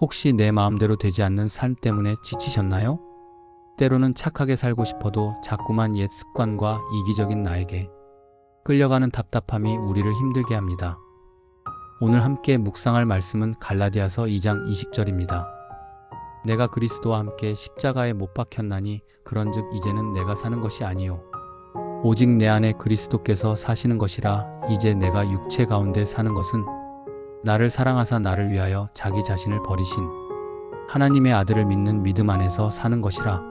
혹시 내 마음대로 되지 않는 삶 때문에 지치셨나요? 때로는 착하게 살고 싶어도 자꾸만 옛 습관과 이기적인 나에게 끌려가는 답답함이 우리를 힘들게 합니다. 오늘 함께 묵상할 말씀은 갈라디아서 2장 20절입니다. 내가 그리스도와 함께 십자가에 못 박혔나니 그런즉 이제는 내가 사는 것이 아니요 오직 내 안에 그리스도께서 사시는 것이라 이제 내가 육체 가운데 사는 것은 나를 사랑하사 나를 위하여 자기 자신을 버리신 하나님의 아들을 믿는 믿음 안에서 사는 것이라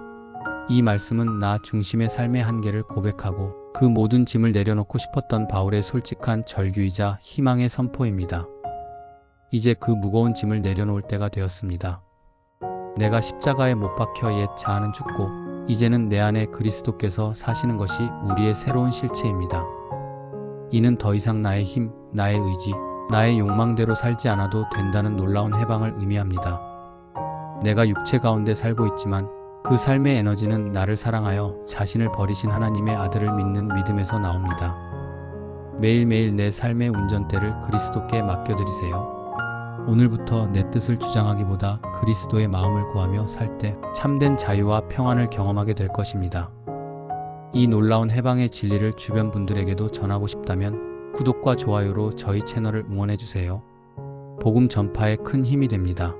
이 말씀은 나 중심의 삶의 한계를 고백하고 그 모든 짐을 내려놓고 싶었던 바울의 솔직한 절규이자 희망의 선포입니다. 이제 그 무거운 짐을 내려놓을 때가 되었습니다. 내가 십자가에 못 박혀 옛 자아는 죽고 이제는 내 안에 그리스도께서 사시는 것이 우리의 새로운 실체입니다. 이는 더 이상 나의 힘, 나의 의지, 나의 욕망대로 살지 않아도 된다는 놀라운 해방을 의미합니다. 내가 육체 가운데 살고 있지만 그 삶의 에너지는 나를 사랑하여 자신을 버리신 하나님의 아들을 믿는 믿음에서 나옵니다. 매일매일 내 삶의 운전대를 그리스도께 맡겨드리세요. 오늘부터 내 뜻을 주장하기보다 그리스도의 마음을 구하며 살 때 참된 자유와 평안을 경험하게 될 것입니다. 이 놀라운 해방의 진리를 주변 분들에게도 전하고 싶다면 구독과 좋아요로 저희 채널을 응원해 주세요. 복음 전파에 큰 힘이 됩니다.